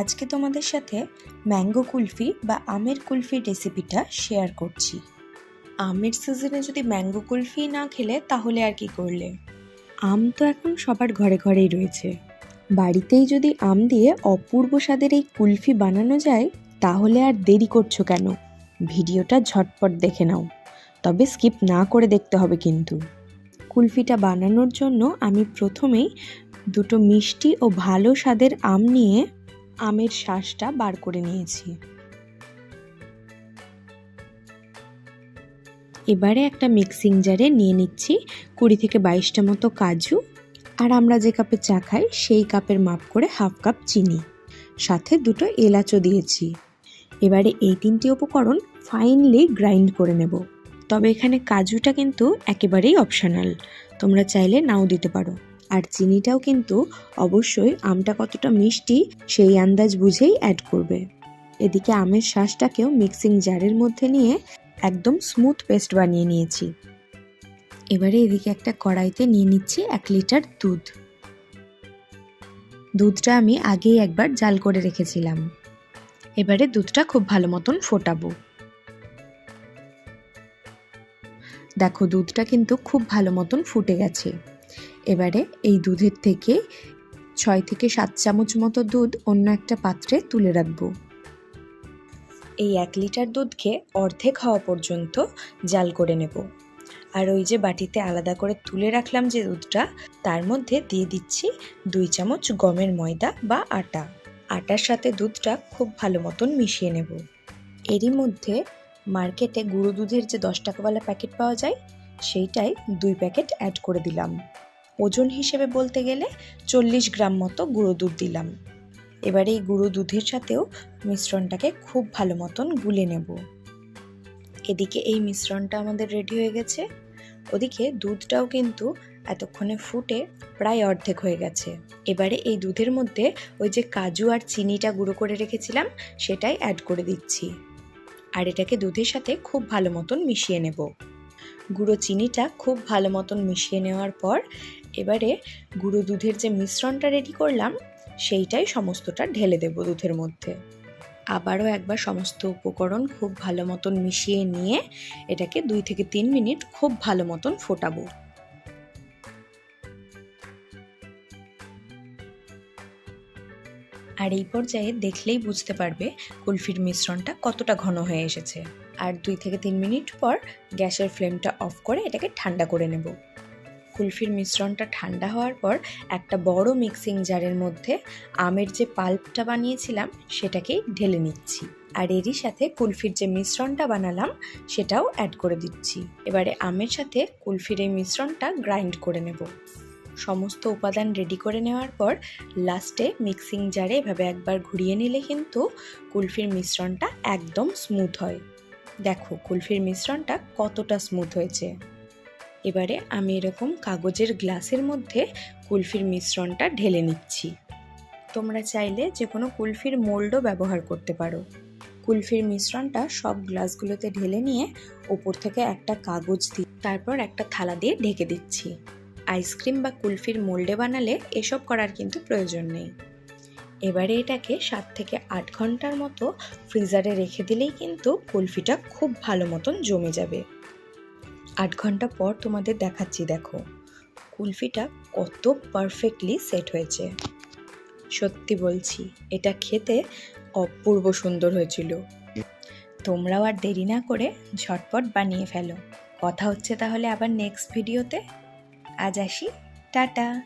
আজকে তোমাদের সাথে ম্যাঙ্গো কুলফি বা আমের কুলফির রেসিপিটা শেয়ার করছি। আমের সিজনে যদি ম্যাঙ্গো কুলফি না খেলে তাহলে আর কি করলে? আম তো এখন সবার ঘরে ঘরেই রয়েছে। বাড়িতেই যদি আম দিয়ে অপূর্ব স্বাদের এই কুলফি বানানো যায়, তাহলে আর দেরি করছ কেন? ভিডিওটা ঝটপট দেখে নাও। তবে স্কিপ না করে দেখতে হবে কিন্তু। কুলফিটা বানানোর জন্য আমি প্রথমেই দুটো মিষ্টি ও ভালো স্বাদের আম নিয়ে আমের শ্বাসটা বার করে নিয়েছি। এবারে একটা মিক্সিং জারে নিয়ে নিচ্ছি কুড়ি থেকে বাইশটা মতো কাজু আর আমরা যে কাপে চা খাই সেই কাপের মাপ করে হাফ কাপ চিনি। সাথে দুটো এলাচও দিয়েছি। এবারে এই তিনটি উপকরণ ফাইনলি গ্রাইন্ড করে নেব। তবে এখানে কাজুটা কিন্তু একেবারেই অপশনাল। তোমরা চাইলে নাও দিতে পারো। আর চিনিটাও কিন্তু অবশ্যই আমটা কতটা মিষ্টি সেই আন্দাজ বুঝেই অ্যাড করবে। এদিকে আমের শ্বাসটাকেও মিক্সিং জারের মধ্যে নিয়ে একদম স্মুথ পেস্ট বানিয়ে নিয়েছি। এবারে এদিকে একটা কড়াইতে নিয়ে নিচ্ছি এক লিটার দুধ। দুধটা আমি আগেই একবার জাল করে রেখেছিলাম। এবারে দুধটা খুব ভালো মতন ফোটাবো। দেখো দুধটা কিন্তু খুব ভালো মতন ফুটে গেছে। এবারে এই দুধের থেকে ছয় থেকে সাত চামচ মতো দুধ অন্য একটা পাত্রে তুলে রাখব। এই এক লিটার দুধকে অর্ধেক হওয়া পর্যন্ত জাল করে নেব। আর ওই যে বাটিতে আলাদা করে তুলে রাখলাম যে দুধটা, তার মধ্যে দিয়ে দিচ্ছি দুই চামচ গমের ময়দা বা আটা। আটার সাথে দুধটা খুব ভালো মতন মিশিয়ে নেব। এরই মধ্যে মার্কেটে গুঁড়ো দুধের যে দশ টাকাওয়ালা প্যাকেট পাওয়া যায় সেইটাই দুই প্যাকেট অ্যাড করে দিলাম। ওজন হিসেবে বলতে গেলে চল্লিশ গ্রাম মতো গুঁড়ো দুধ দিলাম। এবারে এই গুঁড়ো দুধের সাথেও মিশ্রণটাকে খুব ভালো মতন গুলে নেব। এদিকে এই মিশ্রণটা আমাদের রেডি হয়ে গেছে। ওদিকে দুধটাও কিন্তু এতক্ষণে ফুটে প্রায় অর্ধেক হয়ে গেছে। এবারে এই দুধের মধ্যে ওই যে কাজু আর চিনিটা গুঁড়ো করে রেখেছিলাম, সেটাই অ্যাড করে দিচ্ছি। আর এটাকে দুধের সাথে খুব ভালো মতন মিশিয়ে নেব। গুঁড়ো চিনিটা খুব ভালো মতন মিশিয়ে নেওয়ার পর এবারে গুঁড়ো দুধের যে মিশ্রণটা রেডি করলাম, সেইটাই সমস্তটা ঢেলে দেব দুধের মধ্যে। আবারও একবার সমস্ত উপকরণ খুব ভালো মতন মিশিয়ে নিয়ে এটাকে দুই থেকে তিন মিনিট খুব ভালো মতন ফোটাবো। আর এই পর্যায়ে দেখলেই বুঝতে পারবে কুলফির মিশ্রণটা কতটা ঘন হয়ে এসেছে। আর দুই থেকে তিন মিনিট পর গ্যাসের ফ্লেমটা অফ করে এটাকে ঠান্ডা করে নেব। কুলফির মিশ্রণটা ঠান্ডা হওয়ার পর একটা বড় মিক্সিং জারের মধ্যে আমের যে পাল্পটা বানিয়েছিলাম সেটাকেই ঢেলে নিচ্ছি। আর এরই সাথে কুলফির যে মিশ্রণটা বানালাম সেটাও অ্যাড করে দিচ্ছি। এবারে আমের সাথে কুলফির এই মিশ্রণটা গ্রাইন্ড করে নেব। সমস্ত উপাদান রেডি করে নেওয়ার পর লাস্টে মিক্সিং জারে এভাবে একবার ঘুরিয়ে নিলে কিন্তু কুলফির মিশ্রণটা একদম স্মুথ হয়। দেখো কুলফির মিশ্রণটা কতটা স্মুথ হয়েছে। এবারে আমি এরকম কাগজের গ্লাসের মধ্যে কুলফির মিশ্রণটা ঢেলে নিচ্ছি। তোমরা চাইলে যে কোনো কুলফির মোল্ডও ব্যবহার করতে পারো। কুলফির মিশ্রণটা সব গ্লাসগুলোতে ঢেলে নিয়ে ওপর থেকে একটা কাগজ দিই তারপর একটা থালা দিয়ে ঢেকে দিচ্ছি। আইসক্রিম বা কুলফির মোল্ডে বানালে এসব করার কিন্তু প্রয়োজন নেই। এবারে এটাকে সাত থেকে আট ঘণ্টার মতো ফ্রিজারে রেখে দিলেই কিন্তু কুলফিটা খুব ভালো মতন জমে যাবে। আট ঘণ্টা পর তোমাদের দেখাচ্ছি, দেখো। কুলফিটা কত পারফেক্টলি সেট হয়েছে। সত্যি বলছি, এটা খেতে অপূর্ব সুন্দর হয়েছিল। তোমরাও আর দেরি না করে ঝটপট বানিয়ে ফেলো। কথা হচ্ছে তাহলে আবার নেক্সট ভিডিওতে আজ আসি। টাটা।